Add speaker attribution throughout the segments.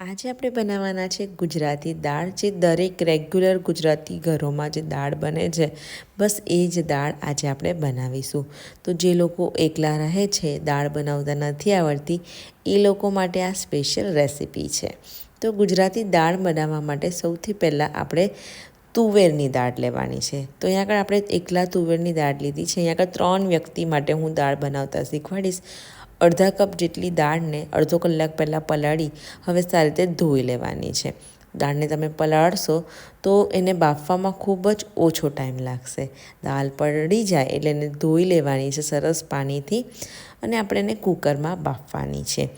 Speaker 1: આજે આપણે બનાવવાના છે ગુજરાતી દાળ, જે દરેક રેગ્યુલર ગુજરાતી ઘરોમાં જે દાળ બને છે, બસ એ જ દાળ આજે આપણે બનાવીશું. તો જે લોકો એકલા રહે છે, દાળ બનાવતા નથી આવડતી, એ લોકો માટે આ સ્પેશિયલ રેસિપી છે. તો ગુજરાતી દાળ બનાવવા માટે સૌથી પહેલાં આપણે તુવેરની દાળ લેવાની છે. તો અહીંયા આગળ આપણે એકલા તુવેરની દાળ લીધી છે. અહીંયા આગળ ત્રણ વ્યક્તિ માટે હું દાળ બનાવતા શીખવાડીશ. અડધા કપ જેટલી દાળને અડધો કલાક પહેલાં પલાળી હવે સારી રીતે ધોઈ લેવાની છે. દાળને તમે પલાળશો તો એને બાફવામાં ખૂબ જ ઓછો ટાઈમ લાગશે. દાળ પડી જાય એટલે એને ધોઈ લેવાની છે સરસ પાણીથી અને આપણે એને કુકરમાં બાફવાની છે.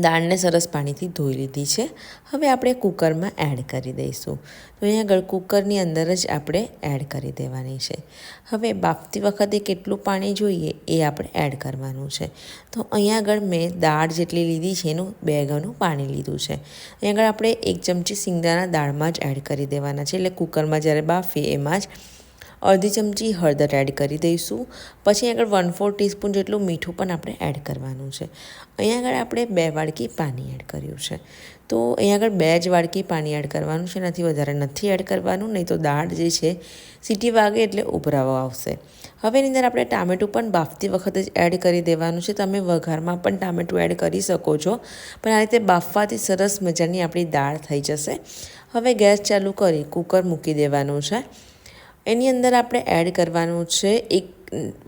Speaker 1: દાળને સરસ પાણીથી ધોઈ લીધી છે. હવે આપણે કુકરમાં એડ કરી દઈશું. તો અહીંયા આગળ કુકરની અંદર જ આપણે એડ કરી દેવાની છે. હવે બાફતી વખતે કેટલું પાણી જોઈએ એ આપણે એડ કરવાનું છે. તો અહીંયા આગળ મેં દાળ જેટલી લીધી છે એનું બે ગણું પાણી લીધું છે. અહીંયા આગળ આપણે એક ચમચી સિંગદાણા દાળમાં જ એડ કરી દેવાના છે. એટલે કુકરમાં જ્યારે બાફીએ એમાં જ અડધી ચમચી હળદર એડ કરી દઈશું. પછી આગળ વન ફોર ટીસ્પૂન જેટલું મીઠું પણ આપણે એડ કરવાનું છે. અહીંયા આગળ આપણે બે વાડકી પાણી એડ કર્યું છે. તો અહીંયા આગળ બે જ વાડકી પાણી એડ કરવાનું છે. એનાથી વધારે નથી એડ કરવાનું, નહીં તો દાળ જે છે, સીટી વાગે એટલે ઉભરાવો આવશે. હવે એની અંદર આપણે ટામેટું પણ બાફતી વખતે જ એડ કરી દેવાનું છે. તમે વઘારમાં પણ ટામેટું એડ કરી શકો છો. પણ આ રીતે બાફવાથી સરસ મજાની આપણી દાળ થઈ જશે. હવે ગેસ ચાલુ કરી કુકર મૂકી દેવાનું છે. એની અંદર આપણે એડ કરવાનું છે એક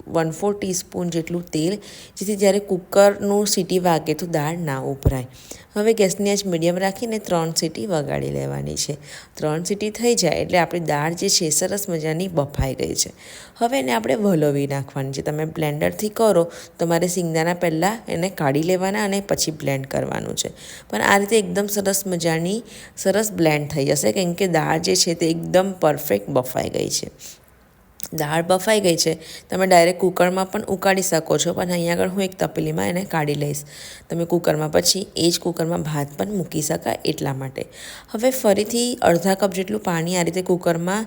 Speaker 1: વન ફોર ટીસ્પૂન જેટલું તેલ, જેથી જ્યારે કુકરનું સીટી વાગે તો દાળ ના ઉભરાય. હવે ગેસની આંચ મીડિયમ રાખીને ત્રણ સીટી વગાડી લેવાની છે. ત્રણ સીટી થઈ જાય એટલે આપણી દાળ જે છે સરસ મજાની બફાઈ ગઈ છે. હવે એને આપણે વલોવી નાખવાની છે. તમે બ્લેન્ડરથી કરો, તમારે સિંગદાણા પહેલાં એને કાઢી લેવાના અને પછી બ્લેન્ડ કરવાનું છે. પણ આ રીતે એકદમ સરસ મજાની, સરસ બ્લેન્ડ થઈ જશે, કેમ કે દાળ જે છે તે એકદમ પરફેક્ટ બફાઈ ગઈ છે. દાળ બફાઈ ગઈ છે, તમે ડાયરેક્ટ કુકરમાં પણ ઉકાળી શકો છો. પણ અહીંયા આગળ હું એક તપેલીમાં એને કાઢી લઈશ. તમે કુકરમાં પછી એ જ કુકરમાં ભાત પણ મૂકી શકાય એટલા માટે. હવે ફરીથી અડધા કપ જેટલું પાણી આ રીતે કુકરમાં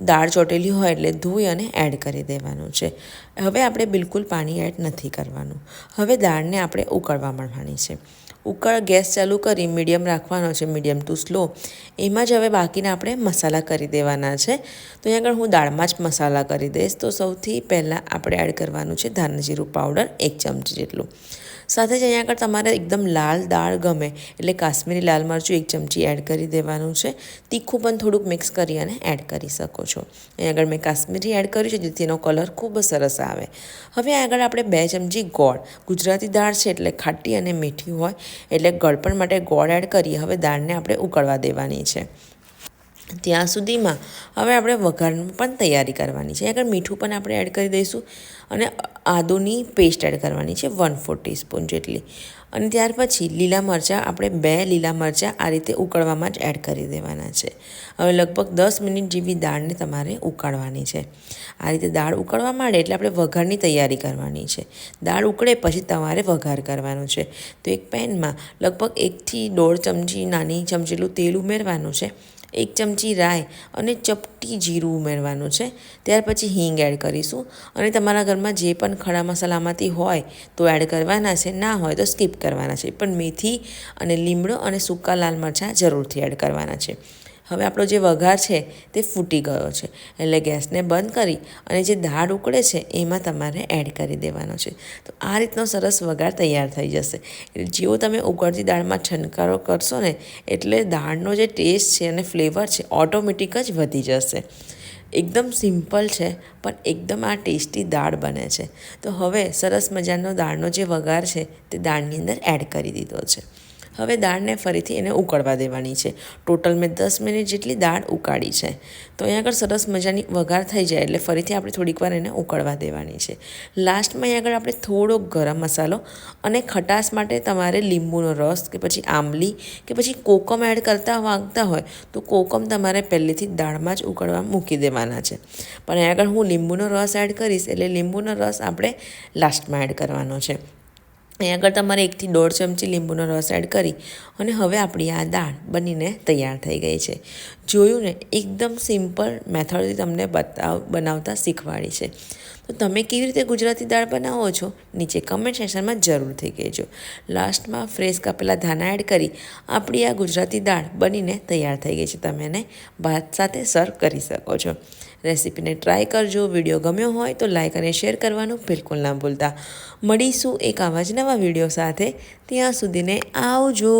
Speaker 1: દાળ ચોટેલી હોય એટલે ધોઈ અને એડ કરી દેવાનું છે. હવે આપણે બિલકુલ પાણી એડ નથી કરવાનું. હવે દાળને આપણે ઉકળવા મળવાની છે. ઉકળ ગેસ ચાલુ કરી મીડિયમ રાખવાનો છે, મીડિયમ ટુ સ્લો. એમાં જ હવે બાકીના આપણે મસાલા કરી દેવાના છે. તો અહીંયા આગળ હું દાળમાં જ મસાલા કરી દઈશ. તો સૌથી પહેલાં આપણે એડ કરવાનું છે ધાનજીરું જીરું પાવડર એક ચમચી જેટલું. સાથે જ અહીંયા આગળ તમારે એકદમ લાલ દાળ ગમે, એટલે કાશ્મીરી લાલ મરચું એક ચમચી એડ કરી દેવાનું છે. તીખું પણ થોડુંક મિક્સ કરી અને એડ કરી શકો છો. અહીંયા આગળ મેં કાશ્મીરી એડ કર્યું છે, જેથી એનો કલર ખૂબ સરસ આવે. હવે આગળ આપણે બે ચમચી ગોળ. ગુજરાતી દાળ છે એટલે ખાટી અને મીઠી હોય, એટલે ગળપણ માટે ગોળ એડ કરી હવે દાળને આપણે ઉકળવા દેવાની છે. ત્યાં સુધીમાં હવે આપણે વઘારની પણ તૈયારી કરવાની છે. આગળ મીઠું પણ આપણે એડ કરી દઈશું અને આદુની પેસ્ટ એડ કરવાની છે વન ફોર ટીસ્પૂન જેટલી. અને ત્યાર પછી લીલા મરચાં આપણે બે લીલા મરચાં આ રીતે ઉકળવામાં જ એડ કરી દેવાના છે. હવે લગભગ દસ મિનિટ જેવી દાળને તમારે ઉકાળવાની છે. આ રીતે દાળ ઉકળવા માંડે એટલે આપણે વઘારની તૈયારી કરવાની છે. દાળ ઉકળે પછી તમારે વઘાર કરવાનો છે. તો એક પેનમાં લગભગ એકથી દોઢ ચમચી નાની ચમચીલું તેલ ઉમેરવાનું છે. એક ચમચી રાઈ અને ચપટી જીરું ઉમેરવાનું છે. ત્યાર પછી હિંગ એડ કરીશું અને તમારા ઘરમાં જે પણ ખડા મસાલામાંથી હોય તો એડ કરવાના છે. ના હોય તો સ્કીપ કરવાના છે. પણ મેથી અને લીમડો અને સૂકા લાલ મરચાં જરૂરથી એડ કરવાના છે. હવે આપણો જે વઘાર છે તે ફૂટી ગયો છે. એટલે ગેસને બંધ કરી અને જે દાળ ઉકળે છે એમાં તમારે એડ કરી દેવાનો છે. તો આ રીતનો સરસ વઘાર તૈયાર થઈ જશે. જેવો તમે ઉકળતી દાળમાં છનકારો કરશો ને, એટલે દાળનો જે ટેસ્ટ છે અને ફ્લેવર છે ઓટોમેટિક જ વધી જશે. એકદમ સિમ્પલ છે, પણ એકદમ આ ટેસ્ટી દાળ બને છે. તો હવે સરસ મજાનો દાળનો જે વઘાર છે તે દાળની અંદર એડ કરી દીધો છે. હવે દાળને ફરીથી એને ઉકળવા દેવાની છે. ટોટલ મેં દસ મિનિટ જેટલી દાળ ઉકાળી છે. તો અહીંયા આગળ સરસ મજાની વઘાર થઈ જાય એટલે ફરીથી આપણે થોડીક વાર એને ઉકળવા દેવાની છે. લાસ્ટમાં અહીંયા આગળ આપણે થોડોક ગરમ મસાલો અને ખટાશ માટે તમારે લીંબુનો રસ કે પછી આંબલી કે પછી કોકમ એડ કરતા વાગતા હોય તો કોકમ તમારે પહેલેથી દાળમાં જ ઉકળવા મૂકી દેવાના છે. પણ અહીંયા આગળ હું લીંબુનો રસ એડ કરીશ એટલે લીંબુનો રસ આપણે લાસ્ટમાં એડ કરવાનો છે. અહીં આગળ તમારે એકથી દોઢ ચમચી લીંબુનો રસ એડ કરી અને હવે આપણી આ દાળ બનીને તૈયાર થઈ ગઈ છે. જોયું ને, એકદમ સિમ્પલ મેથડથી તમને બતાવ, બનાવતા શીખવાડી છે. તો તમે કેવી રીતે ગુજરાતી દાળ બનાવો છો, નીચે કમેન્ટ સેશનમાં જરૂરથી કહેજો. લાસ્ટમાં ફ્રેશ કાપેલા ધાના એડ કરી, આપણી આ ગુજરાતી દાળ બનીને તૈયાર થઈ ગઈ છે. તમે એને ભાત સાથે સર્વ કરી શકો છો. રેસીપીને ટ્રાય કરજો. વીડિયો ગમ્યો હોય તો લાઇક અને શેર કરવાનું બિલકુલ ના ભૂલતા. મળીશું એક આવા જ નવા વીડિયો સાથે. ત્યાં સુધીને આવજો.